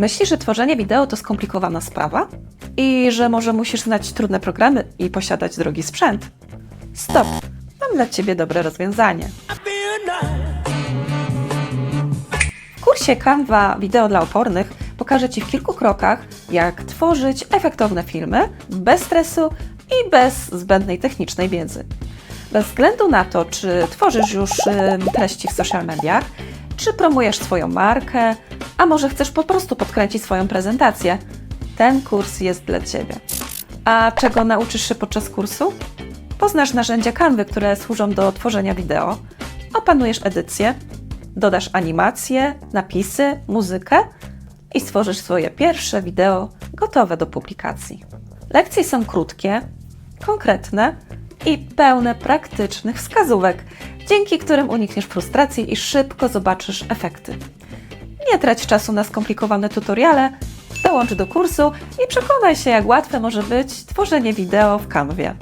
Myślisz, że tworzenie wideo to skomplikowana sprawa? I że może musisz znać trudne programy i posiadać drogi sprzęt? Stop! Mam dla Ciebie dobre rozwiązanie. W kursie Canva Wideo dla opornych pokażę Ci w kilku krokach, jak tworzyć efektowne filmy bez stresu i bez zbędnej technicznej wiedzy. Bez względu na to, czy tworzysz już treści w social mediach, czy promujesz swoją markę, a może chcesz po prostu podkręcić swoją prezentację, ten kurs jest dla Ciebie. A czego nauczysz się podczas kursu? Poznasz narzędzia Canvy, które służą do tworzenia wideo, opanujesz edycję, dodasz animacje, napisy, muzykę i stworzysz swoje pierwsze wideo gotowe do publikacji. Lekcje są krótkie, konkretne i pełne praktycznych wskazówek, dzięki którym unikniesz frustracji i szybko zobaczysz efekty. Nie trać czasu na skomplikowane tutoriale, dołącz do kursu i przekonaj się, jak łatwe może być tworzenie wideo w Canwie.